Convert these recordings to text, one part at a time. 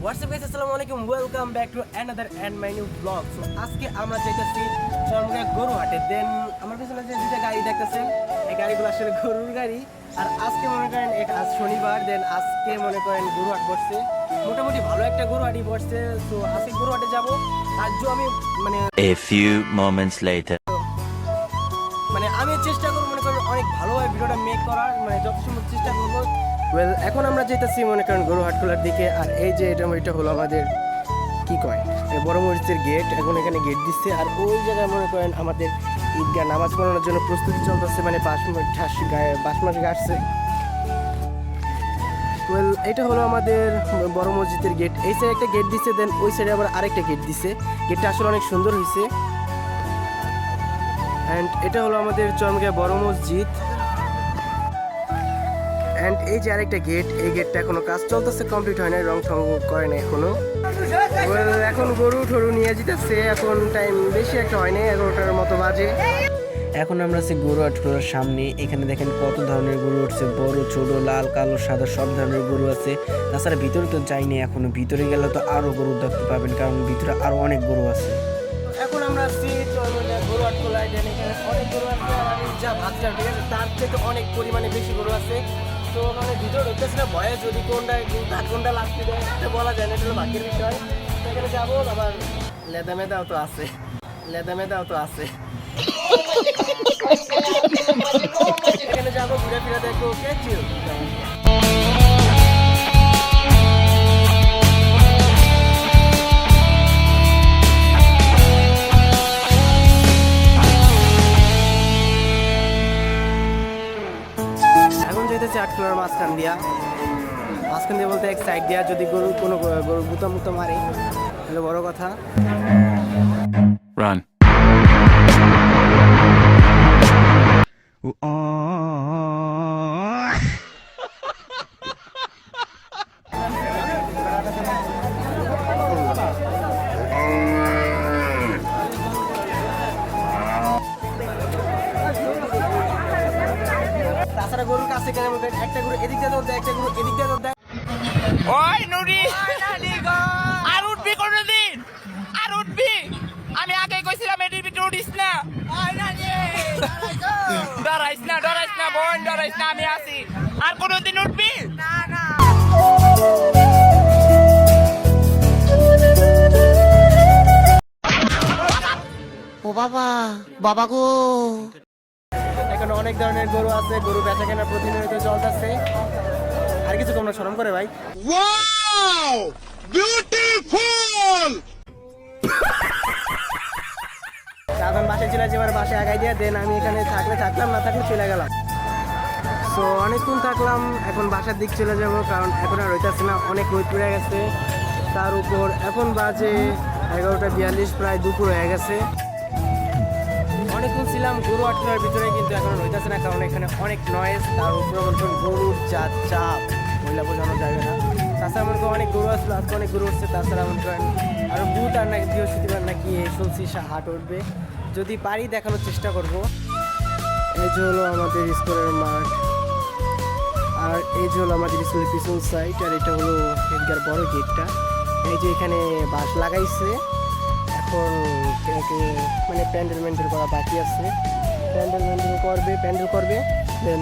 WhatsApp guys আসসালামু আলাইকুম welcome back to another and my new vlog so আজকে আমরা যাইতেছি চরমুগা গরু দেন আমার পিছনে যে দুইটা গাড়ি দেখতেছেন এই গাড়িগুলো আসলে গরুর গাড়ি। আর আজকে মনে করেন এক আজ শনিবার দেন আজকে মনে করেন গরু হাট বসছে মোটামুটি ভালো একটা গরু হাটই বসছে তো আজকে গরু হাটে যাব তার আমি মানে A few moments later. মানে আমি চেষ্টা করব মনে করেন অনেক ভালোভাবে ভিডিওটা মেক করার। মানে যত সম্ভব চেষ্টা করব। ওয়েল এখন আমরা যেতেছি মনে করেন গরু হাটখোলার দিকে, আর এই যে এটা এটা হলো আমাদের, কি কয়? বড় মরিচের গেট এখন এখানে গেট দিচ্ছে, আর ওই জায়গায় মনে করেন আমাদের ঈদগাহ নামাজ পড়ানোর জন্য প্রস্তুতি চলতেছে মানে বাস ঠাস গায়ে বাস মাস গাছছে ওয়েল এটা হলো আমাদের বড় মসজিদের গেট এই সাইডে একটা গেট দিচ্ছে দেন ওই সাইডে আবার আরেকটা গেট দিচ্ছে গেটটা আসলে অনেক সুন্দর হয়েছে অ্যান্ড এটা হলো আমাদের চরমগাঁ বড় মসজিদ। অ্যান্ড এই যে আরেকটা গেট এই গেটটা এখনও কাজ চলতেছে কমপ্লিট হয় না রং ঠং করে না এখনও। এখন গরু ঠরু নিয়ে যেতেছে এখন টাইম বেশি একটা হয় না এগারোটার মতো বাজে। এখন আমরা আছি গরু আটকোলার সামনে এখানে দেখেন কত ধরনের গরু উঠছে বড় ছোট লাল কালো সাদা সব ধরনের গরু আছে। তাছাড়া ভিতরে তো যাইনি এখনও ভিতরে গেলে তো আরও গরু দেখতে পাবেন কারণ ভিতরে আরও অনেক গরু আছে। এখন আমরা চরমগাঁ গরু আটকোলায় এখানে অনেক গরু আছে আর আমি যা ভাবছিলাম ঠিক আছে তার থেকে অনেক পরিমাণে বেশি গরু আছে। তো মানে ভিতরে ঢুকতেছে না, ভয়ে যদি কোনটা ঘাট কোনটা লাগতে দেয় বলা যায় না, এটা বাকির বিষয়। সেখানে যাব আবার লেদা মেদাও তো আছে, লেদা মেদাও তো আছে। এখানে যাব, ঘুরে ফিরে দেখব, ওকে চিল যেতেছে মাঝখান দিয়া মাঝখান দিয়ে বলতে এক সাইড দিয়া যদি গরু কোনো, গরু গুতা মুতা মারে, তাহলে বড় কথা Run. তাছাড়া গরুর কাছে গেলে বলবেন একটা গরু এদিক দিয়ে দৌড় দেয় একটা গরু এদিক দিয়ে দৌড় দেয়। ওই নুরি! আর উঠবি কোনদিন! আর উঠবি! আমি আগে কইছিলাম এটির ভিতরে উঠিস না। ডরাইস না ডরাইস না বোন ডরাইস না আমি আছি। আর কোনদিন উঠবি? ও বাবা বাবা গো। এখানে অনেক ধরনের গরু আছে গরু বেচা কেনা প্রতিনিয়ত চলতেছে। আর কিছু তোমরা স্মরণ করে ভাই। সাধারণ বাসায় চলে যাবার বাসায় আগাই দিয়ে দেন আমি এখানে থাকলে থাকলাম না থাকলে চলে গেলাম। সো অনেকক্ষণ থাকলাম এখন বাসার দিক চলে যাব কারণ এখন আর হইতেছে না অনেক রোদ পড়ে গেছে। তার উপর এখন বাজে এগারোটা বিয়াল্লিশ প্রায় দুপুর হয়ে গেছে। অনেকক্ষণ ছিলাম গরু আটকার ভিতরে কিন্তু এখন হইতেছে না, কারণ এখানে অনেক নয়েজ তার উপরে করেন গরুর যা চাপ মহিলা বোঝানো যাবে না। তাছাড়া মনে করেন অনেক গরু আসলো, আজকে অনেক গরু উঠছে, তাছাড়া মনে করেন আরও বুধ আর নাকি বৃহস্পতিবার নাকি শুনছি হাট উঠবে। যদি পারি দেখানোর চেষ্টা করব। এই যে হলো আমাদের স্কুলের মাঠ। আর এই যে হলো আমাদের স্কুলের পিছন সাইড আর এটা হলো এদিকার বড় গেটটা এই যে এখানে বাঁশ লাগাইছে। এখন মানে প্যান্ডেল ম্যান্ডেল করা বাকি আছে। প্যান্ডেল ম্যান্ডেল করবে, প্যান্ডেল করবে দেন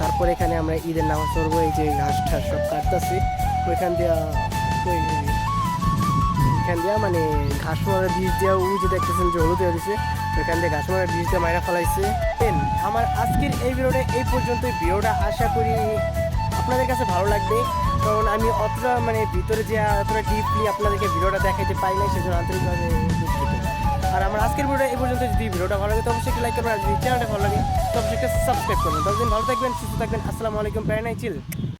তারপরে এখানে আমরা ঈদের নামাজ পড়ব, এই যে ঘাস ঠাস সব কাটতেছি। ওইখান দিয়া ওই এখান দিয়া মানে ঘাস মারা বীজ দেওয়া উ যে দেখতেছেন যে হলুদ হয়ে দিছে ওইখান দিয়ে ঘাস মারা বীজ দিয়ে মাইরা ফেলাইছে। দেন আমার আজকের এই ভিডিওটা এই পর্যন্তই। ভিডিওটা আশা করি আপনাদের কাছে ভালো লাগবে, কারণ আমি অতটা মানে ভিতরে যে অতটা ডিপলি আপনাদেরকে ভিডিওটা দেখাইতে পাই নাই, সেজন্য আন্তরিকভাবে দুঃখিত। আর আমার আজকের ভিডিওটা এই পর্যন্ত, যদি ভিডিওটা ভালো লাগে, তো অবশ্যই লাইক করবেন, আর যদি চ্যানেলটা ভালো লাগে, তো অবশ্যই সাবস্ক্রাইব করবেন। ততদিন ভালো থাকবেন, সুস্থ থাকবেন, আসসালামু আলাইকুম প্রায় নাই চিল